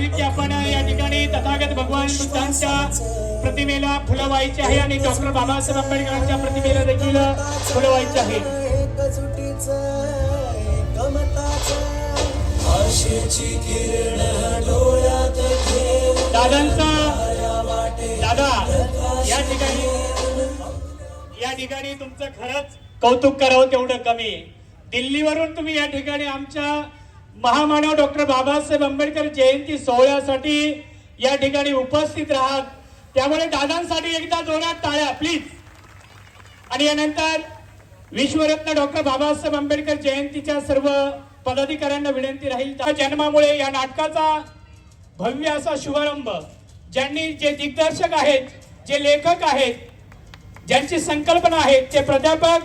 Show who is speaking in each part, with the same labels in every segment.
Speaker 1: आहेत की आपण या ठिकाणी तथागत भगवान बुद्धांच्या प्रतिमेला फुलं व्हायची आहे आणि डॉक्टर बाबासाहेब आंबेडकरांच्या प्रतिमेला देखील फुलं व्हायची आहे. दादांचा दादा या ठिकाणी या ठिकाणी तुमचं खरंच कौतुक करावं तेवढं कमी. दिल्लीवरून तुम्ही या ठिकाणी आमच्या महामानव डॉक्टर बाबासाहेब आंबेडकर जयंती सोहळ्यासाठी या ठिकाणी उपस्थित राहात त्यामुळे दादांसाठी एकदा जोरात टाळ्या प्लीज आणि यानंतर विश्वरत्न डॉक्टर बाबासाहेब आंबेडकर जयंतीच्या सर्व पदाधिकाऱ्यांना विनंती राहील. त्या जन्मामुळे या नाटकाचा भव्य असा शुभारंभ ज्यांनी जे दिग्दर्शक आहेत जे लेखक आहेत ज्यांची संकल्पना आहेत ते प्राध्यापक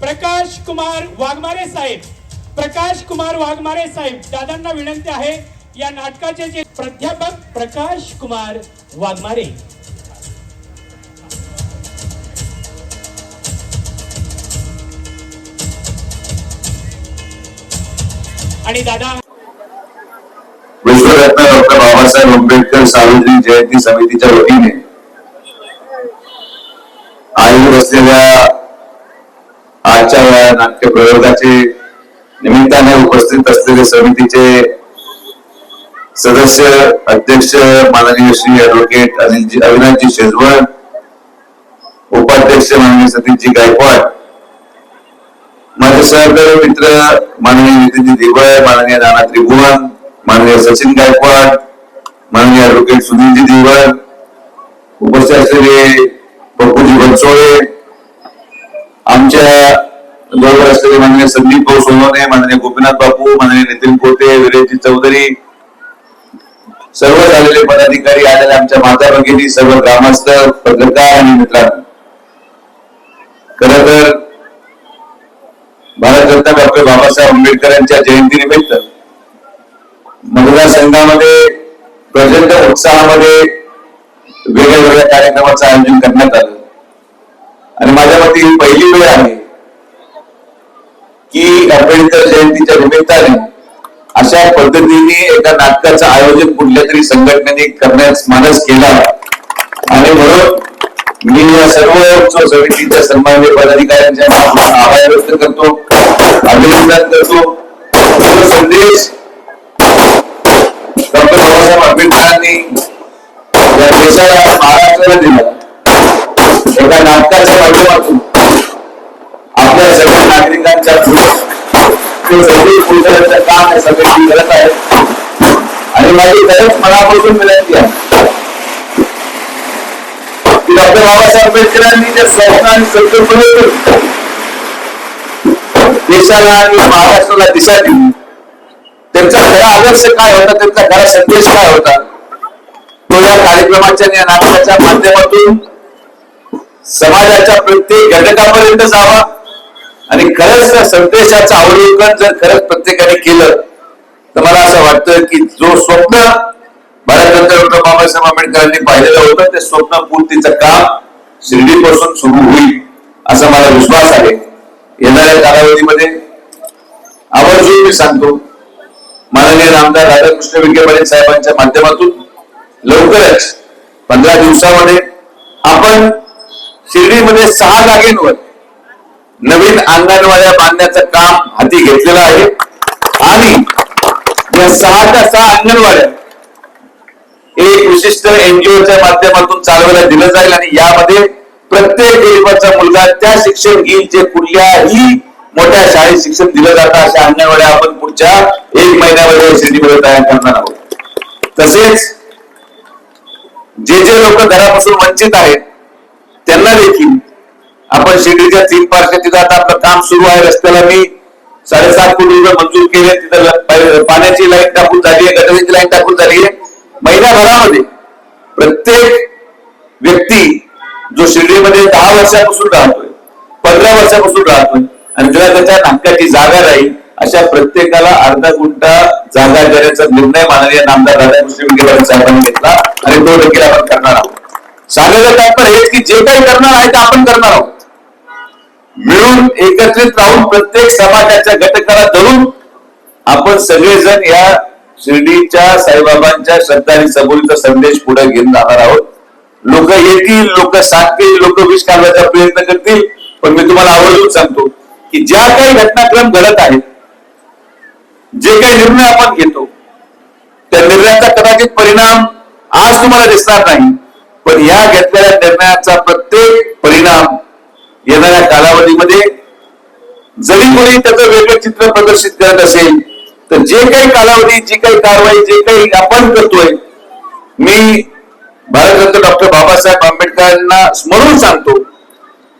Speaker 1: प्रकाश कुमार वाघमारे साहेब प्रकाश कुमार वाघमारे साहेब दादांना विनंती आहे या नाटकाचे जे प्राध्यापक प्रकाश कुमार वाघमारे. आणि दादा
Speaker 2: विश्वरत्न डॉक्टर बाबासाहेब आंबेडकर सार्वजनिक जयंती समितीच्या वतीने आयोजित असलेल्या आजच्या नाट्य प्रयोगाचे निमित्ताने उपस्थित असलेले समितीचे सदस्य अध्यक्ष माननीय श्री ऍडव्होकेट अनिलजी अविनाशजी शेजवळ उपाध्यक्ष माननीय सतीशजी गायकवाड माझे सहकारी मित्र माननीय नितीनजी दिवळ माननीय नाना त्रिभुवन माननीय सचिन गायकवाड माननीय ऍडव्होकेट सुनीलजी दिवळ उपस्थित असलेले बप्पूजी बनसोळे आमच्या बरोबर असलेले माननीय संदीप भाऊ सोनवणे माननीय गोपीनाथ बापू माननीय नितीन कोटे विरेजी चौधरी सर्व झालेले पदाधिकारी आलेले आमच्या माता भगिनी सर्व ग्रामस्थ पत्रकार आणि मित्रांनो. खर तर भारतरत्न डॉक्टर बाबासाहेब आंबेडकर यांच्या जयंतीनिमित्त मतदारसंघामध्ये प्रचंड उत्साहामध्ये वेगळ्या वेगळ्या कार्यक्रमाचं आयोजन करण्यात आलं. आणि माझ्या मते ही पहिली वेळ आहे की आंबेडकर जयंतीच्या निमित्ताने अशा पद्धतीने एका नाटकाचं आयोजन कुठल्या तरी संघटनेने करण्यास मानस केला. आणि म्हणून मी या सर्व उत्सव समितीच्या सन्मान्य पदाधिकाऱ्यांच्या आभार व्यक्त करतो अभिनंदन करतो. संदेश डॉक्टर बाबासाहेब आंबेडकरांनी या देशाला महाराष्ट्राला दिला. एका नाटकाच्या माध्यमातून आपल्या सगळ्या नागरिकांच्या काम हे सगळ्यांनी करत आहेत आणि माझी गरज मनापासून विनंती आहे की डॉक्टर बाबासाहेब आंबेडकरांनी ज्या स्वप्न आणि संकल्पनेतून देशाला आणि महाराष्ट्राला दिशा दिली त्यांचा खरा आदर्श काय होता त्यांचा खरा संदेश काय होता तो या कार्यक्रमाच्या आणि नाटकाच्या माध्यमातून समाजाच्या प्रत्येक घटकापर्यंत जावा. आणि खरंच त्या संदेशाचं अवलोकन जर खरंच प्रत्येकाने केलं तर मला असं वाटतं की जो स्वप्न भारतरत्न डॉक्टर बाबासाहेब आंबेडकरांनी पाहिलेलं होतं ते स्वप्न पूर्तीचं काम शिर्डीपासून सुरू होईल असा मला विश्वास आहे. येणाऱ्या कालावधीमध्ये आवर्जून मी सांगतो माननीय आमदार राधाकृष्ण विखे पाटील साहेबांच्या माध्यमातून लवकरच पंधरा दिवसामध्ये आपण शिर्डीमध्ये सहा जागेंवर नवीन अंगणवाड्या बांधण्याचं काम हाती घेतलेलं आहे. आणि या सहाच्या सहा अंगणवाड्या एक विशिष्ट एनजीओच्या माध्यमातून चालवायला दिलं जाईल आणि यामध्ये प्रत्येक गरीबाचा मुलगा त्या शिक्षण घेईल जे कुठल्याही मोठ्या शाळेत शिक्षण दिलं जातं. अशा अंगणवाड्या आपण पुढच्या एक महिन्यामध्ये शिर्डीमध्ये तयार करणार आहोत. तसेच जे जे लोक घरापासून वंचित आहेत त्यांना देखील आपण शिर्डीच्या तीन पार्श्व तिथं आता आपलं काम सुरू आहे. रस्त्याला मी साडेसात कोटी रुपये मंजूर केले. तिथं पाण्याची लाईन टाकून झाली आहे गटरीची लाईन टाकून झाली आहे. महिन्याभरामध्ये प्रत्येक व्यक्ती जो शिर्डीमध्ये दहा वर्षापासून राहतोय पंधरा वर्षापासून राहतोय आणि जेव्हा त्याच्या नाटकाची जागा राहील अशा प्रत्येकाला अर्धा गुंठा जागा देण्याचा निर्णय माननीय नामदार राधाकृष्ण विखे पाटील साहेबांनी घेतला. आणि तो देखील आपण करणार आहोत. सांगायचं तात्पर्य हेच की जे काही करणार आहे ते आपण करणार आहोत. मिळून एकत्रित राहून प्रत्येक समाजाच्या घटकाला धरून आपण सगळेजण या शिर्डीच्या साईबाबांच्या श्रद्धा आणि संदेश पुढे घेऊन जाणार आहोत. लोक येतील लोक सांगतील लोक विष काढण्याचा प्रयत्न करतील. पण मी तुम्हाला आवर्जून सांगतो की ज्या काही घटनाक्रम घडत आहेत जे काही निर्णय आपण घेतो त्या निर्णयाचा कदाचित परिणाम आज तुम्हाला दिसणार नाही. पण या घेतलेल्या निर्णयाचा प्रत्येक परिणाम येणाऱ्या कालावधीमध्ये जरी कोणी त्याचं वेगळं चित्र प्रदर्शित करत असेल तर जे काही कालावधी जी काही कारवाई जे काही आपण करतोय मी भारतरत्न डॉक्टर बाबासाहेब आंबेडकरांना स्मरून सांगतो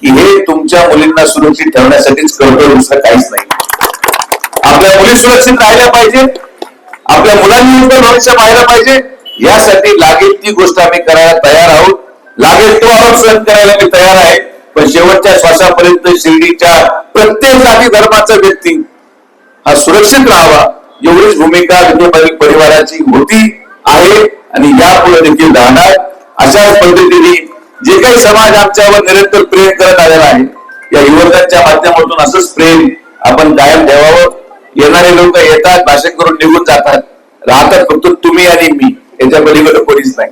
Speaker 2: की हे तुमच्या मुलींना सुरक्षित ठेवण्यासाठीच करतोय दुसरं काहीच नाही. आपल्या मुली सुरक्षित राहिल्या पाहिजेत आपल्या मुलांनी उज्ज्वल भविष्य पाहायला पाहिजे यासाठी लागेल ती गोष्ट आम्ही करायला तयार आहोत. लागेल तो आरोप सहन करायला मी तयार आहे. पण शेवटच्या श्वासापर्यंत शिर्डीच्या प्रत्येक जाती धर्माचा व्यक्ती हा सुरक्षित राहावा एवढीच भूमिका विखे परिवाराची होती आहे आणि यापुढे देखील राहणार. अशाच पद्धतीने जे काही समाज आमच्यावर निरंतर प्रेम करत आलेला आहे या युवकांच्या माध्यमातून असंच प्रेम आपण कायम ठेवावं. येणारे लोक येतात भाषण करून निघून जातात. राहतात फक्त तुम्ही आणि मी. याच्या पलीकडे कोणीच नाही.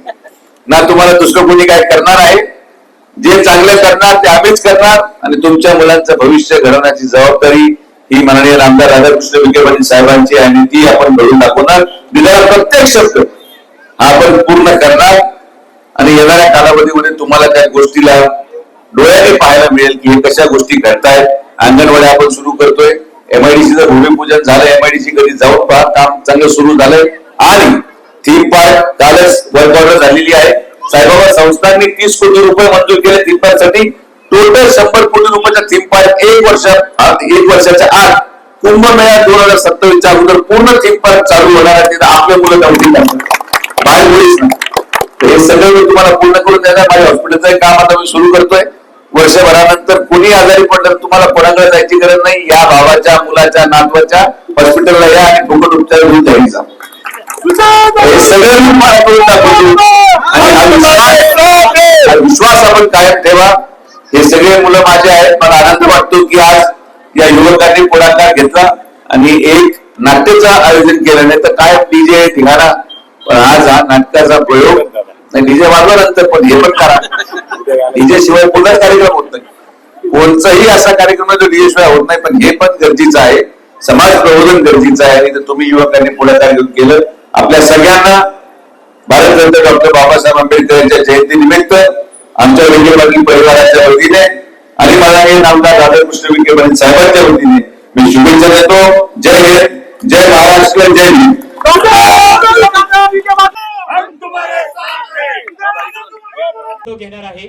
Speaker 2: ना तुम्हाला दुसरं कोणी काय करणार आहे? जे चांगलं करणार ते आम्हीच करणार आणि तुमच्या मुलांचं भविष्य घडवण्याची जबाबदारी ही माननीय आमदार राधाकृष्ण विखे पाटील साहेबांची आणि ती आपण घडून दाखवणार. दिलेला प्रत्येक शब्द हा आपण पूर्ण करणार. आणि येणाऱ्या कालावधीमध्ये तुम्हाला त्या गोष्टीला डोळ्याने पाहायला मिळेल की हे कशा गोष्टी घडतायत. अंगणवाड्या आपण सुरू करतोय. एमआयडीसीचं भूमिपूजन झालं. एमआयडीसी कधी जाऊन पहा. काम चांगलं सुरू झालंय. आणि थीम पार्क कालच वर्क ऑर्डर झालेली आहे. साईबाबा संस्थांनी तीस कोटी रुपये मंजूर केले थीम पार्कसाठी टोटल शंभर कोटी रुपयाचा थीम पार्क एक वर्षात एक वर्षाच्या आत कुंभमेळा दोन हजार सत्तावीसच्या अगोदर पूर्ण थीम पार्क चालू होणार आहे. तिथं आपले मुलं नव्हती बाहेर मुलीच नाही हे सगळं मी तुम्हाला पूर्ण करून देणार. माझ्या हॉस्पिटलचं काम आता मी सुरू करतोय. वर्षभरानंतर कोणी आजारी पडलं तुम्हाला कोणाकडे जायची गरज नाही. या भावाच्या मुलाच्या नातवाच्या हॉस्पिटलला या आणि फुकट उपचार घेऊन जाईल हे सगळं मी तुम्हाला करून दाखवतो. आणि विश्वास- आपण कायम ठेवा. हे सगळे मुलं माझे आहेत. मला आनंद वाटतो की आज या युवकांनी पुढाकार घेतला आणि एक नाट्याचं आयोजन केलं. नाही तर काय डीजे ठिकाणा पण आज हा नाटकाचा प्रयोग. डीजे वाजवा नंतर पण हे पण करा. डीजे शिवाय पुन्हा कार्यक्रम होत नाही. कोणताही असा कार्यक्रम आहे जो डीजे शिवाय होत नाही. पण हे पण गरजेचं आहे. समाज प्रबोधन गरजेचं आहे. आणि तुम्ही युवकांनी पुढाकार घेऊन केलं आपल्या सगळ्यांना भारतरत्न डॉक्टर बाबासाहेब आंबेडकर यांच्या जयंती निमित्त आमच्या विखे पाटील परिवाराच्या वतीने आणि मला हे नामदार राधाकृष्ण विखे पाटील साहेबांच्या वतीने मी शुभेच्छा देतो जय हिंद जय महाराष्ट्र जय हिंद
Speaker 1: घेणार आहे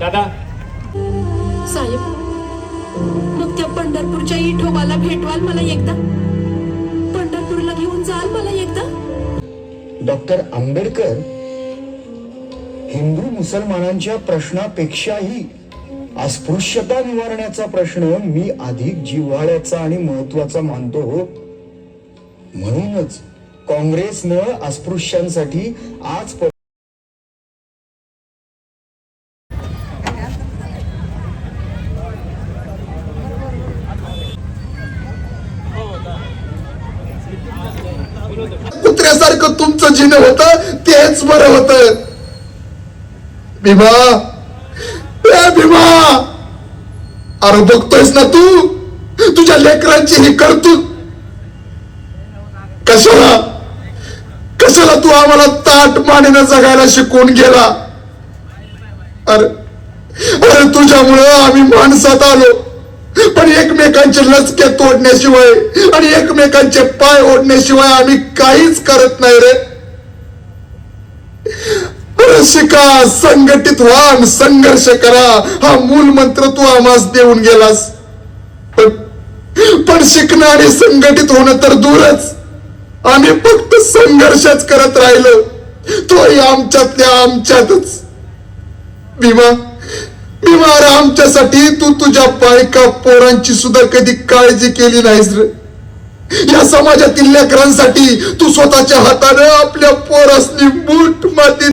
Speaker 1: दादा
Speaker 3: साहेब मग त्या तुमच्या इठोबाला भेटवाल मला एकदा? पंढरपूरला घेऊन जाल मला एकदा?
Speaker 4: डॉक्टर आंबेडकर हिंदू मुसलमानांच्या प्रश्नापेक्षाही अस्पृश्यता निवारण्याचा प्रश्न मी अधिक जिव्हाळ्याचा आणि महत्त्वाचा मानतो. म्हणूनच काँग्रेसनं अस्पृश्यांसाठी आज
Speaker 5: तुमचं होतं तेच बरं होत. भीमा भीमा! अरे बघतोयस ना तू? तुझ्या लेकरांची ही करतूत. कशाला? कशाला तू आम्हाला ताट मानेनं जगायला शिकवून गेला? अरे अरे तुझ्यामुळं आम्ही माणसात आलो. पण एकमेकांचे लचके तोडण्याशिवाय आणि एकमेकांचे पाय ओढण्याशिवाय आम्ही काहीच करत नाही रे. शिका संघटित व्हा संघर्ष करा. हा मूल मंत्र तू आम्हास देऊन गेलास. पण पण शिकणं आणि संघटित होणं तर दूरच. आम्ही फक्त संघर्षच करत राहिलो. तोही आमच्यातल्या आमच्यातच. भीमा भीमा आमच्यासाठी तू तुझ्या बायका पोरांची सुद्धा कधी काळजी केली नाहीस रे. या समाजातील लेकरांसाठी तू स्वतःच्या हातानं आपल्या पोरासनी बूट माती